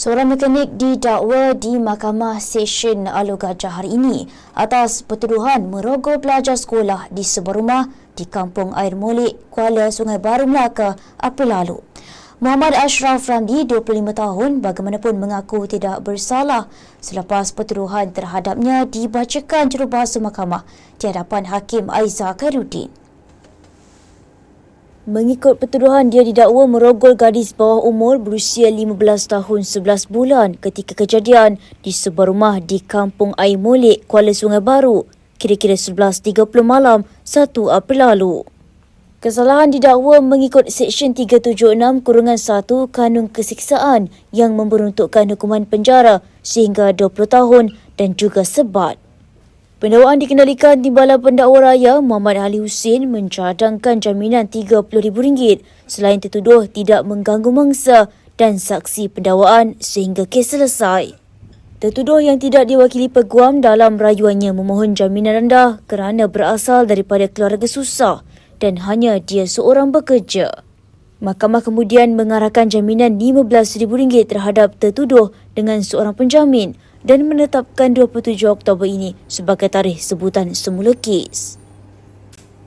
Seorang mekanik didakwa di Mahkamah Session Alu Gajah hari ini atas pertuduhan merogoh pelajar sekolah di sebuah rumah di Kampung Air Molik, Kuala Sungai Baru, Melaka, April lalu. Muhammad Ashraf Ramli, 25 tahun, bagaimanapun mengaku tidak bersalah selepas pertuduhan terhadapnya dibacakan jurubahasa mahkamah di hadapan Hakim Aiza Khairuddin. Mengikut pertuduhan, dia didakwa merogol gadis bawah umur berusia 15 tahun 11 bulan ketika kejadian di sebuah rumah di Kampung Air Molik, Kuala Sungai Baru, kira-kira 11.30 malam 1 April lalu. Kesalahan didakwa mengikut Seksyen 376 Kurungan 1 Kanun Kesiksaan yang memperuntukkan hukuman penjara sehingga 20 tahun dan juga sebat. Pendakwaan dikendalikan Timbalan Pendakwa Raya Muhammad Ali Hussein mencadangkan jaminan RM30,000 selain tertuduh tidak mengganggu mangsa dan saksi pendakwaan sehingga kes selesai. Tertuduh yang tidak diwakili peguam dalam rayuannya memohon jaminan rendah kerana berasal daripada keluarga susah dan hanya dia seorang bekerja. Mahkamah kemudian mengarahkan jaminan RM15,000 terhadap tertuduh dengan seorang penjamin dan menetapkan 27 Oktober ini sebagai tarikh sebutan semula kes.